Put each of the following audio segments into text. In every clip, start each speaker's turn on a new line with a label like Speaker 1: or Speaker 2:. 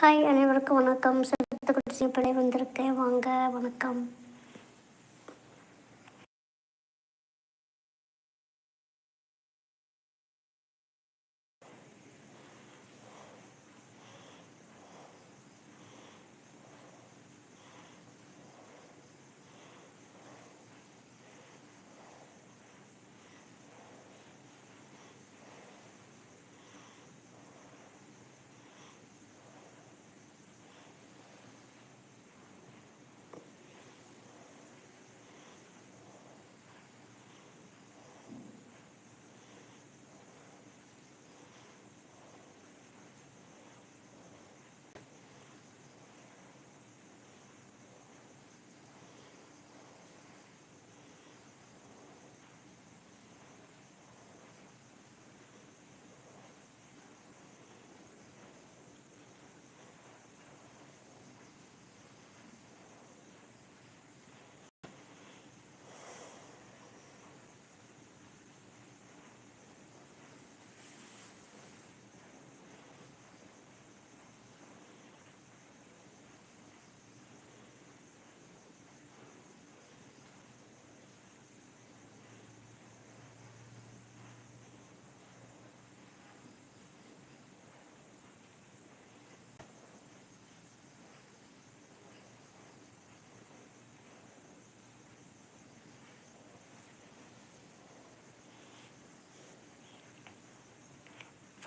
Speaker 1: Hi அனைவருக்கும் வணக்கம். சிறந்த குடிசை வந்திருக்கேன் வாங்க வணக்கம்.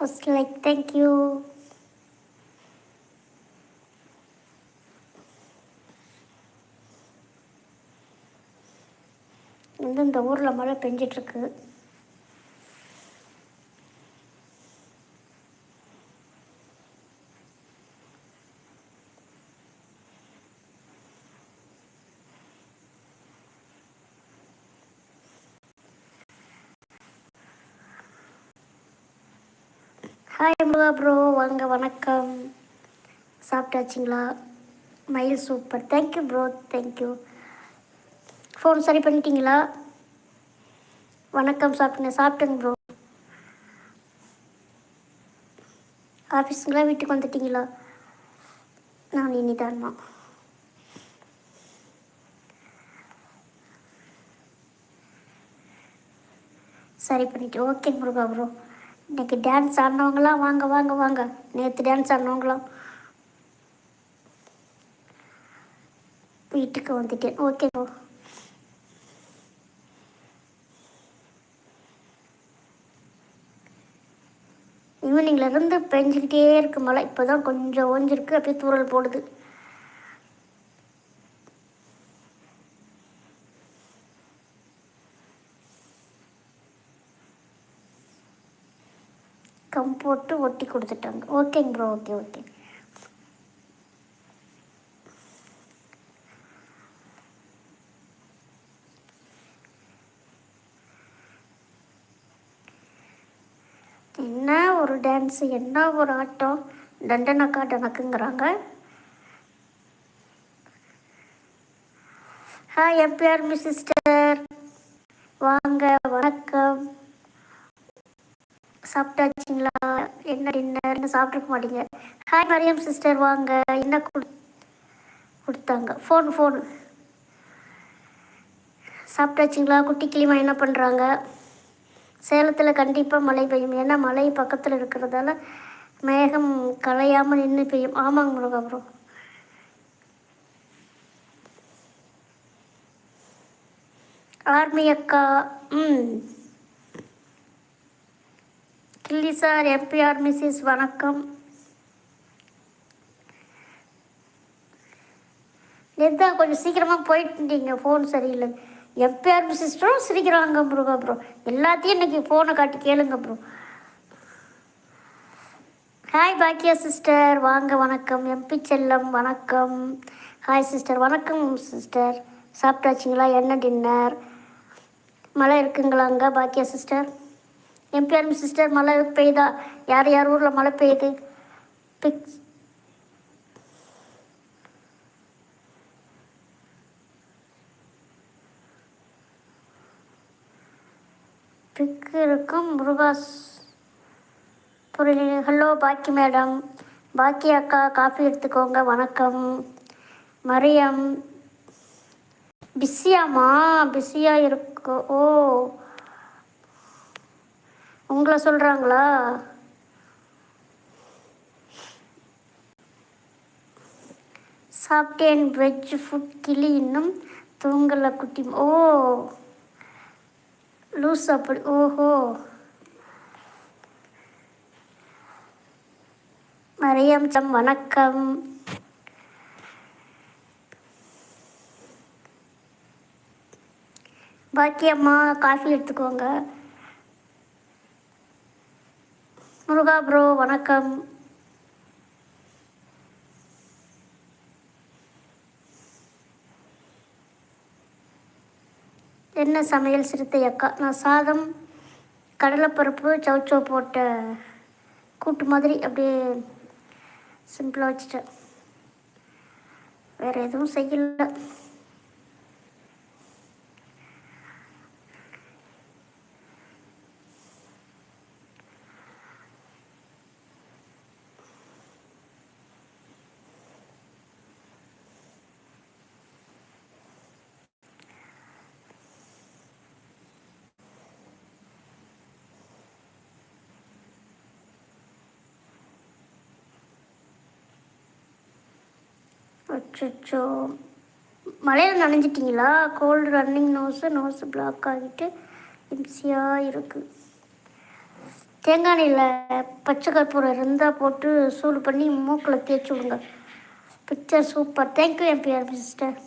Speaker 1: ஃபஸ்ட் லைக் தேங்க்யூ வந்து இந்த ஊரில் மழை பெஞ்சிட்ருக்கு ஹாய் முருகா ப்ரோ வாங்க வணக்கம். சாப்பிட்டாச்சுங்களா? மயில் super. Thank you bro thank you phone சரி பண்ணிட்டீங்களா? வணக்கம் சாப்பிட்டுங்க சாப்பிட்டுங்க ப்ரோ ஆஃபீஸுங்களா வீட்டுக்கு வந்துட்டீங்களா? நான் இனிதான்மா சரி பண்ணிட்டு ஓகே முருகா ப்ரோ இன்னைக்கு டான்ஸ் ஆடினவங்களாம் வாங்க வாங்க வாங்க. நேற்று டான்ஸ் ஆடினவங்களாம். வீட்டுக்கு வந்துட்டேன். ஓகே ஈவினிங்லேருந்து பெஞ்சிக்கிட்டே இருக்கு மழை. இப்போ தான் கொஞ்சம் ஓஞ்சிருக்கு. அப்படியே தூரல் போடுது. போட்டு ஒட்டி கொடுத்துட்டாங்க. ஓகேங்க ப்ரோ ஓகே ஓகே என்ன ஒரு டான்ஸு என்ன ஒரு ஆட்டம்? டண்டனக்கா டனக்குங்கிறாங்க ஹாய் எம்பிஆர் மி சிஸ்டர் வாங்க வணக்கம். சாப்பிட்டாச்சுங்களா? என்ன டின்னர் என்ன சாப்பிட்ருக்க மாட்டீங்க. ஹாய் மரியம் சிஸ்டர் வாங்க. என்ன கொடு கொடுத்தாங்க? ஃபோன் ஃபோன் சாப்பிட்டாச்சுங்களா? குட்டி கிளிமா என்ன பண்ணுறாங்க சேலத்தில் கண்டிப்பாக மழை பெய்யும். ஏன்னா மழை பக்கத்தில் இருக்கிறதால மேகம் கலையாமல் நின்று பெய்யும். ஆமாங்க முருகாபுரம் ஆர்மி அக்கா ம். கில்லி சார் எம்பிஆர் மிஸ்ஸஸ் வணக்கம். நேத்தா கொஞ்சம் சீக்கிரமாக போயிட்டுட்டீங்க ஃபோன் சரியில்லை. எம்பிஆர் சிஸ்டரும் சிரிக்கிறாங்க ப்ரோ ப்ரோ எல்லாத்தையும் இன்னைக்கு ஃபோனை காட்டி கேளுங்க ப்ரோ ஹாய் பாக்கியா சிஸ்டர் வாங்க வணக்கம். எம்பி செல்லம் வணக்கம். ஹாய் சிஸ்டர் வணக்கம் சிஸ்டர் சாப்பிட்டாச்சிங்களா? என்ன டின்னர் மழை இருக்குங்களாங்க பாக்கியா சிஸ்டர் எம்பிஆர் சிஸ்டர் மழை பெய்யுதா யார் யார் ஊரில் மழை பெய்யுது? பிக்ஸ் பிக்கு இருக்கும் முருகாஸ் புரியல ஹலோ பாக்கி மேடம். பாக்கி அக்கா காஃபி எடுத்துக்கோங்க. வணக்கம். மரியம். பிஸியாம்மா? பிஸியாக இருக்கு. ஓ. உங்களை சொல்கிறாங்களா சாப்பிட்டேன் வெஜ் ஃபுட் கிளி இன்னும் தூங்கலை குட்டி. ஓ லூஸ் அப்படி. ஓஹோ. மரியம் சம் வணக்கம். பாக்கியம்மா காஃபி எடுத்துக்கோங்க. முருகா ப்ரோ வணக்கம். என்ன சமையல் சிறுத்தை அக்கா? நான் சாதம் கடலைப்பருப்பு சவுச்சோ போட்ட கூட்டு மாதிரி அப்படியே சிம்பிளாக வச்சுட்டேன். வேறு எதுவும் செய்யல. அச்சோ மழையில் நனைஞ்சிட்டிங்களா? Cold running nose nose block ஆகிட்டு இம்சியாக இருக்குது தேங்காய் எண்ணெயில் பச்சை கற்பூரம் இருந்தால் போட்டு சூடு பண்ணி மூக்கில் தேய்ச்சி விடுங்க. பிக்சர் சூப்பர் தேங்க்யூ என் பிஆர் சிஸ்டர்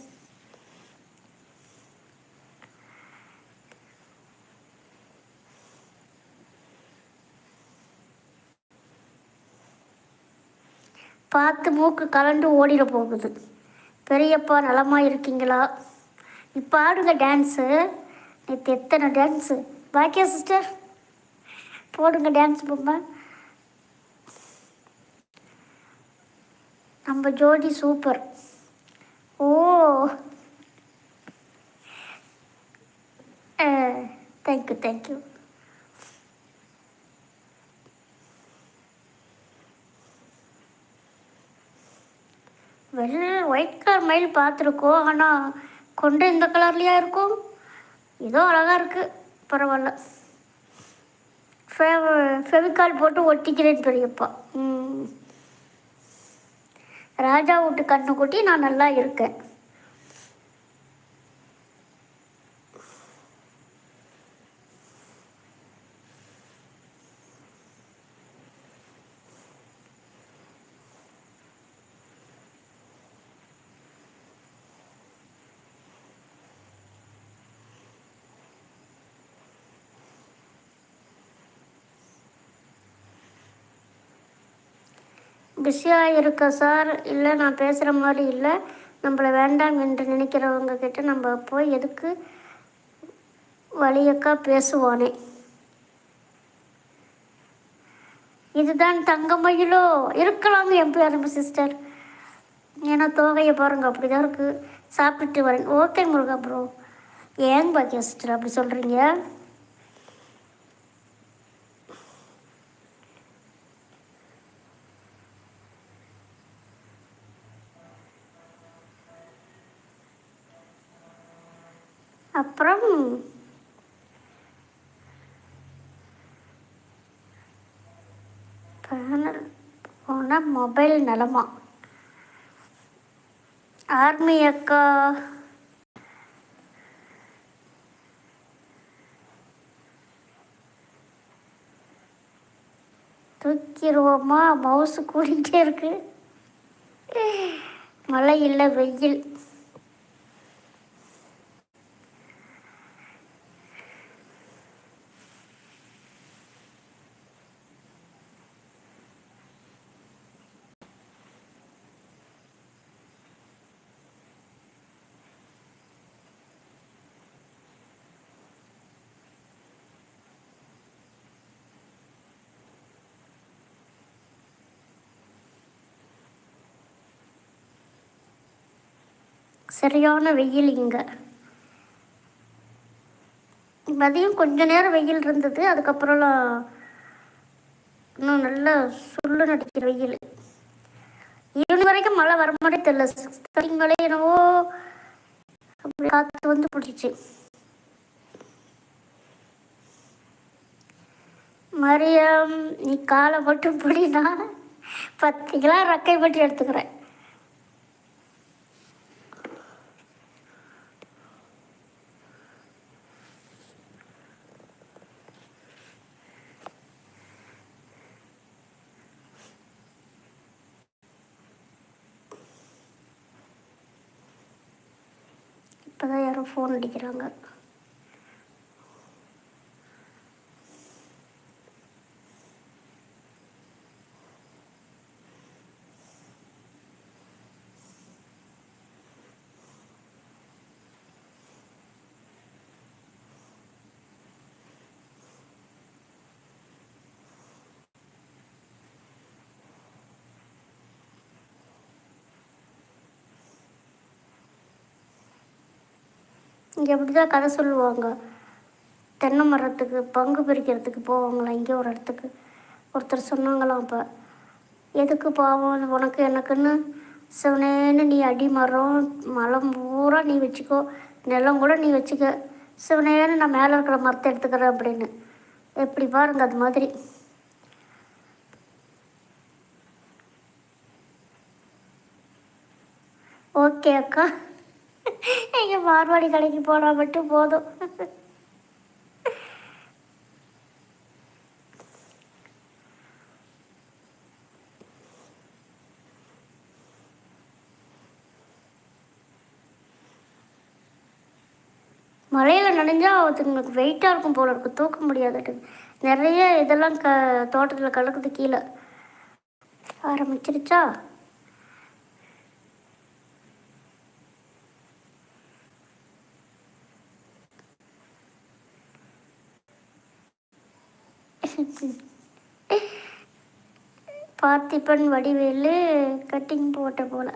Speaker 1: பார்த்து மூக்கு கலண்டு ஓடிட போகுது. பெரியப்பா நலமாக இருக்கீங்களா? இப்போ ஆடுங்க டான்ஸு நேற்று எத்தனை டான்ஸு பாக்கியா சிஸ்டர் போடுங்க டான்ஸ் பொம்மை. நம்ம ஜோடி சூப்பர் ஓ. தேங்க்யூ தேங்க்யூ வெள்ளை ஒயிட் கலர் மயில் பார்த்துருக்கோம் ஆனால் கொண்டு இந்த கலர்லையாக இருக்கும்? ஏதோ அழகாக இருக்குது பரவாயில்ல. ஃபேவ ஃபெவிகால் போட்டு ஒட்டிக்கிறேன் பெரியப்பா. ம். ராஜா வீட்டு கண்ணு கொட்டி நான் நல்லா இருக்கேன். பிஸியாக இருக்க சார்? இல்லை நான் பேசுகிற மாதிரி இல்லை. நம்மளை வேண்டாம் என்று நினைக்கிறவங்க கிட்ட நம்ம போய் எதுக்கு வழியக்கா பேசுவானே? இதுதான் தங்கமயிலோ? இருக்கலாங்க என் சிஸ்டர் ஏன்னா தோகையை பாருங்க அப்படிதான் இருக்குது சாப்பிட்டுட்டு வரேன். ஓகே முருகா ப்ரோ ஏங்க பாக்கியா சிஸ்டர் அப்படி சொல்கிறீங்க அப்புறம் பேனல் போனால் மொபைல் நலமா? ஆர்மி அக்கா. தூக்கிடுவோமா? மவுசு கூடிக்கிட்டே இருக்கு. மழை இல்லை வெயில். சரியான வெயில் இங்கே. மதியம் கொஞ்ச நேரம் வெயில் இருந்தது அதுக்கப்புறம்லாம் இன்னும் நல்லா சுள்ளு நடிக்கிற வெயில். ஈவினிங் வரைக்கும் மழை வர மாதிரி தெரியல சிக்ஸ் என்னவோ அப்படி காற்று வந்து பிடிச்சிச்சு மரியம் நீ காலை மட்டும் பிடினா பத்து கிலோ ரக்கை மட்டும் எடுத்துக்கிறேன். இப்போ தான் யாரும் ஃபோன் அடிக்கிறாங்க. இங்கே அப்படி தான் கதை சொல்லுவாங்க. தென்னை மரத்துக்கு பங்கு பிரிக்கிறதுக்கு போவாங்களாம் இங்கே ஒரு இடத்துக்கு. ஒருத்தர் சொன்னாங்களாம் அப்போ. எதுக்கு பாவம்? உனக்கு எனக்குன்னு சிவனேன்னு நீ அடி மரம் மலம் பூரா நீ வச்சுக்கோ. நிலம் கூட நீ வச்சுக்க. சிவனேன்னு நான் மேலே இருக்கிற மரத்தை எடுத்துக்கிறேன் அப்படின்னு. எப்படி பாருங்க அது மாதிரி. ஓகே அக்கா. எங்கள் மார்வாடி கடைக்கு போனால் மட்டும் போதும். மழையில் நனைஞ்சா அதுங்களுக்கு வெயிட்டாக இருக்கும் போல இருக்கும் தூக்க முடியாது நிறைய இதெல்லாம் க தோட்டத்தில் கலக்குது கீழே. ஆரம்பிச்சிருச்சா? பார்த்திபன் வடிவேலு கட்டிங் போட்ட போல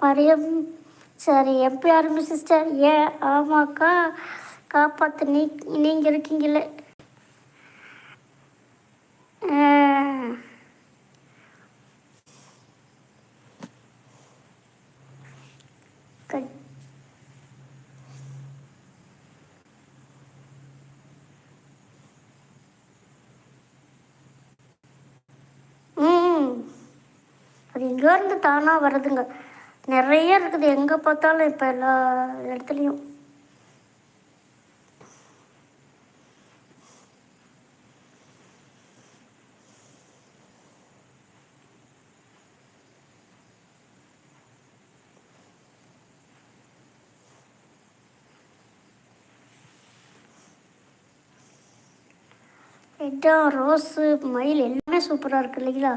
Speaker 1: மரியம் சரி எப்போ ஆரம்பி சிஸ்டர் ஏன் ஆமாக்கா காப்பாற்று நீ நீங்கள் இருக்கீங்களே அஹ், கட்- ம் அது எங்கேருந்து தானாக வருதுங்க நிறைய இருக்குது. எங்கே பார்த்தாலும் இப்போ எல்லா இடத்துலையும். ரெட்டாக ரோஸு மயில் எல்லாமே சூப்பராக இருக்கு இல்லைங்களா?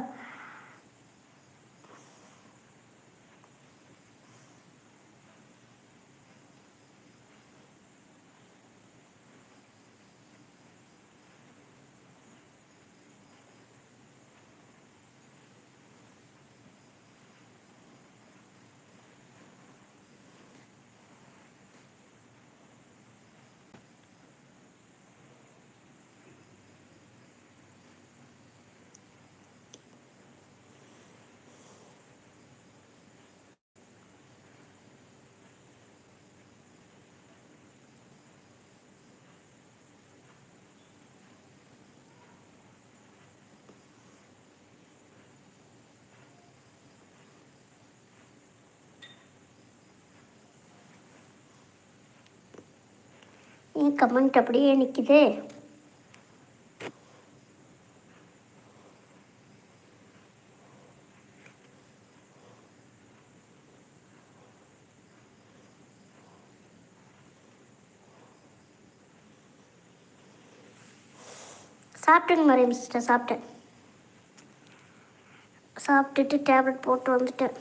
Speaker 1: ஏன் கமெண்ட் அப்படியே நிற்கிது சாப்பிட்டேங்க மரியம் சிஸ்டர் சாப்பிட்டேன். சாப்பிட்டுட்டு டேப்லெட் போட்டு வந்துட்டேன்.